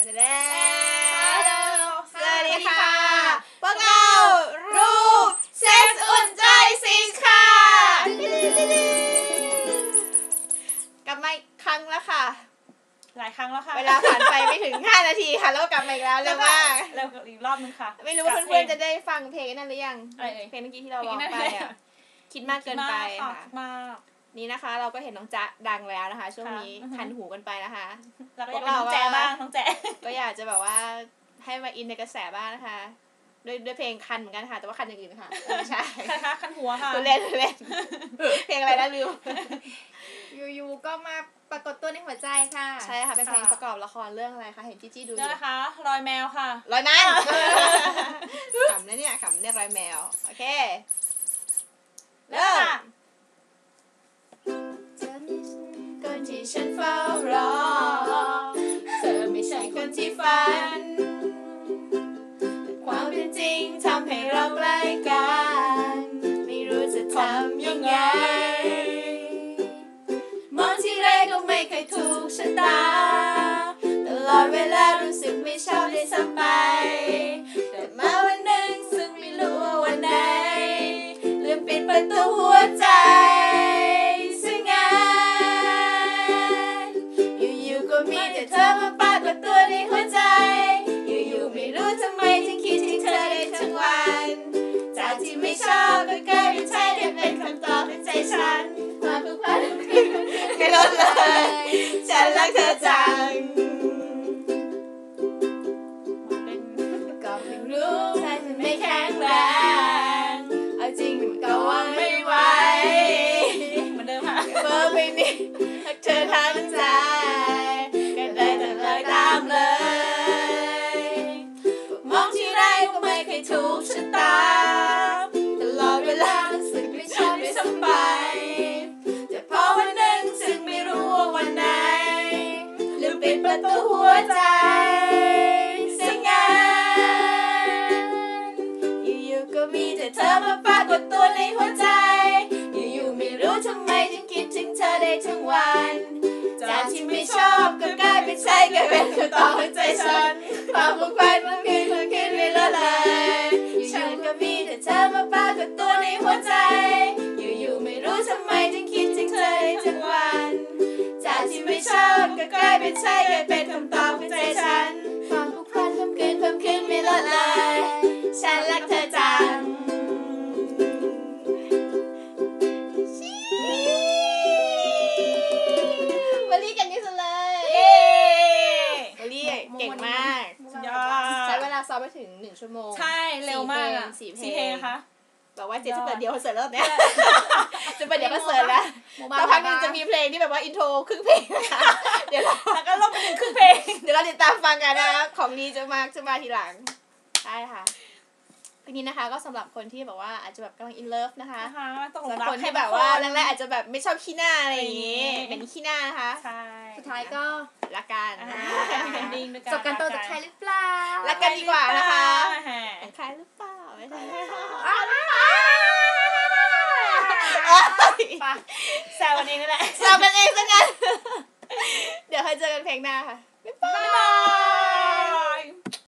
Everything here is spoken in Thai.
สวัสดีค่ะ พวกเรารูปเซสอุ่นใจสิค่ะ กลับมาอีกครั้งแล้วค่ะ หลายครั้งแล้วค่ะเวลาผ่านไปไม่ถึง 5 นาทีค่ะ แล้วก็กลับมาอีกแล้วเร็วมากเร็วกว่าอีกรอบนึงค่ะ ไม่รู้ว่าเพื่อนๆจะได้ฟังเพลงนั้นหรือยัง อะไรเอ่ยเพลงเมื่อกี้ที่เราร้องเพลงไปนั้นอะคิดมากเกินไปมากค่ะมาก นี่นะคะ เราก็เห็นน้องจ๊ะดังแล้วนะคะ ช่วงนี้ค่ะ คันหูกันไปนะคะแล้วก็อยากเป็นน้องแจบ้างน้องแจ ก็อยากจะแบบว่าให้มาอินในกระแสบ้างนะคะด้วยด้วยเพลงคันเหมือนกันค่ะ แต่ว่าคันอย่างอื่นค่ะเออไม่ใช่ใครคะคันหัวค่ะคุณเล่นคุณเล่นเพลงอะไรนะลืมอยู่ๆก็มาปรากฏตัวในหัวใจค่ะ ใช่ค่ะเป็นเพลงประกอบละครเรื่องอะไรคะเห็นจี้จี้ดูอนี่ยู่นะคะรอยแมวค่ะ ร้อยนั้นขำนะเนี่ยขำเนี่ยร้อยแมวโอเคเริ่มค่ะ ที่ฉันเฝ้ารอ เธอไม่ใช่คนที่ฝัน ความเป็นจริงทำให้เราใกล้กัน ไม่ลดเลย ฉันรักเธอจังก็เพิ่งรู้ใจฉันไม่แข็งแรง หัวใจสียงานอยู่ๆก็มีแต่เธอมาปรากฏตัวในหัวใจ อยู่ๆไม่รู้ทำไมฉันคิดถึงเธอได้ทั้งวัน จากที่ไม่ชอบก็กลายเป็นใช่กลายเป็นคำตอบในใจฉันความผูกพันมันคืนมันคืนไม่ละลายฉันก็มีแต่เธอมาปรากฏตัวในหัวใจ ชอบก็กลายเป็นใช่กลายเป็นคำตอบในใจฉัน ความผูกพันเพิ่มขึ้นเพิ่มขึ้นไม่ละลายฉันรักเธอจังวอลลี่เก่งที่สุดเลยเย้วอลลี่เก่งมาก สุดยอด ใช้เวลาซ้อมไปถึงหนึ่งชั่วโมง ใช่ เร็วมากอะสี่เพลงสี่เพลงค่ะ แบบว่าเจ๊จะเปิดเดียวคอนเสิร์ตแล้วเนี่ยจะเปิดเดียวคอนเสิร์ตแล้วโมบาสักพักหนึงจะมีเพลงที่แบบว่าอินโทรครึ่งเพลงนะคะเดี๋ยวเราแล้วก็ลบไปถึงครึ่งเพลง เดี๋ยวเราติดตามฟังกันนะคะของดีจะมาจะมาทีหลังได้ค่ะทีนี้นะคะก็สำหรับคนที่แบบว่าอาจจะแบบกำลังอินเลิฟนะคะนะคะตกหลุสำหมรับรักคนใครที่แบบว่าบงแรกๆอาจจะแบบไม่ชอบขี้หน้าอะไรอย่างงี้อะไรอย่างงี้เป็นขี้หน้านะคะใช่สุดท้ายก็ละกันอ่านะเป็นดิ้งด้วยกันจบกันตัวจากใครหรือเปล่ารักกันดีกว่านะคะแหมของใครหรือเปล่าไม่ใช่ แซววันนี้นี่แหละเรากันเองซะงั้น เดี๋ยวให้เจอกันเพลงหน้าค่ะ บ๊ายบายบ๊ายบาย